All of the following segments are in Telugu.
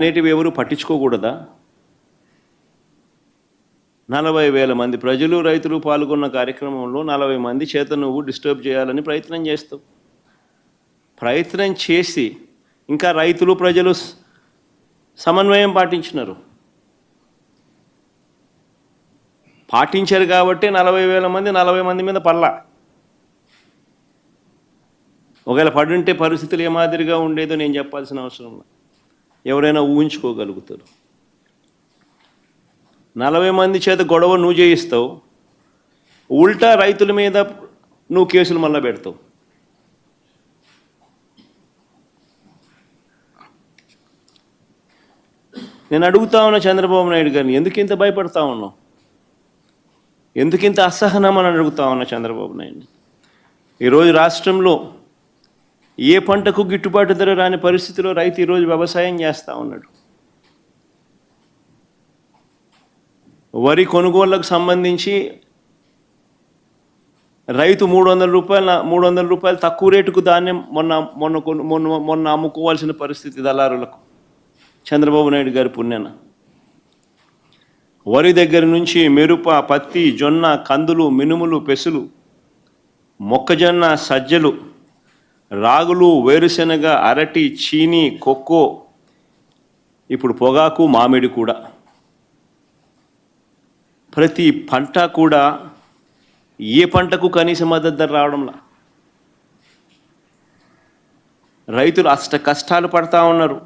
అనేటివి ఎవరు పట్టించుకోకూడదా? నలభై వేల మంది ప్రజలు రైతులు పాల్గొన్న కార్యక్రమంలో నలభై మంది చేత నువ్వు డిస్టర్బ్ చేయాలని ప్రయత్నం చేస్తావు. ప్రయత్నం చేసి ఇంకా రైతులు ప్రజలు సమన్వయం పాటించినారు. పాటించారు కాబట్టి నలభై వేల మంది నలభై మంది మీద పల్లా ఒకవేళ పడుంటే పరిస్థితులు ఏ మాదిరిగా ఉండేదో నేను చెప్పాల్సిన అవసరం లేదు. ఎవరైనా ఊహించుకోగలుగుతారు. నలభై మంది చేత గొడవ నువ్వు చేయిస్తావు ఉల్టా రైతుల మీద నువ్వు కేసులు మళ్ళా పెడతావు. నేను అడుగుతా ఉన్నా చంద్రబాబు నాయుడు గారిని ఎందుకు ఇంత భయపడతా ఉన్నావు? ఎందుకు ఇంత అసహనం అని అడుగుతా ఉన్నా చంద్రబాబు నాయుడు ఈరోజు రాష్ట్రంలో ఏ పంటకు గిట్టుబాటు ధర రాని పరిస్థితిలో రైతు ఈరోజు వ్యవసాయం చేస్తూ ఉన్నాడు. వరి కొనుగోళ్ళకు సంబంధించి రైతు మూడు వందల రూపాయల మూడు వందల రూపాయలు తక్కువ రేటుకు ధాన్యం మొన్న మొన్న కొను- మొన్న మొన్న అమ్ముకోవాల్సిన పరిస్థితి దళారులకు. చంద్రబాబు నాయుడు గారి పుణ్యాన. వరి దగ్గర నుంచి మెరుప పత్తి జొన్న కందులు మినుములు పెసులు మొక్కజొన్న సజ్జలు రాగులు వేరుశెనగ అరటి చీని కొక్కో ఇప్పుడు పొగాకు మామిడి కూడా. ప్రతి పంట కూడా ఏ పంటకు కనీస మద్దతు ధర రావడంలా? రైతులు అష్ట కష్టాలు పడతా ఉన్నారు.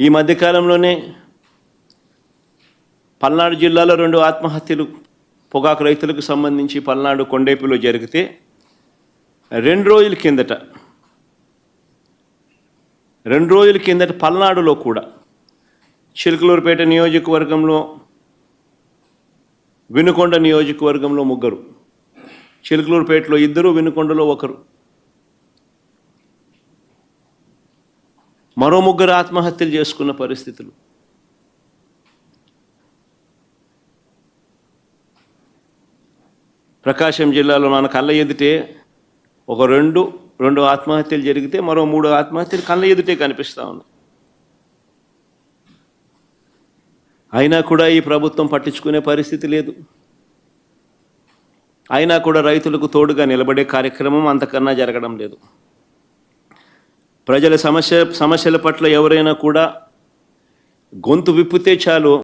ఈ మధ్యకాలంలోనే పల్నాడు జిల్లాలో రెండు ఆత్మహత్యలు పొగాకు రైతులకు సంబంధించి పల్నాడు కొండేపులో జరిగితే రెండు రోజుల కిందట రెండు రోజుల కిందట పల్నాడులో కూడా చిలుకలూరుపేట నియోజకవర్గంలో వినుకొండ నియోజకవర్గంలో ముగ్గురు చిలుకలూరుపేటలో ఇద్దరు వినుకొండలో ఒకరు. మరో ముగ్గురు ఆత్మహత్యలు చేసుకున్న పరిస్థితులు. ప్రకాశం జిల్లాలో మన కళ్ళ ఎదుటే ఒక రెండు రెండు ఆత్మహత్యలు జరిగితే మరో మూడు ఆత్మహత్యలు కళ్ళ ఎదుటే కనిపిస్తూ ఉన్నాయి. అయినా కూడా ఈ ప్రభుత్వం పట్టించుకునే పరిస్థితి లేదు. అయినా కూడా రైతులకు తోడుగా నిలబడే కార్యక్రమం అంతకన్నా జరగడం లేదు. ప్రజల సమస్య సమస్యల పట్ల ఎవరైనా కూడా గొంతు విప్పితే చాలు.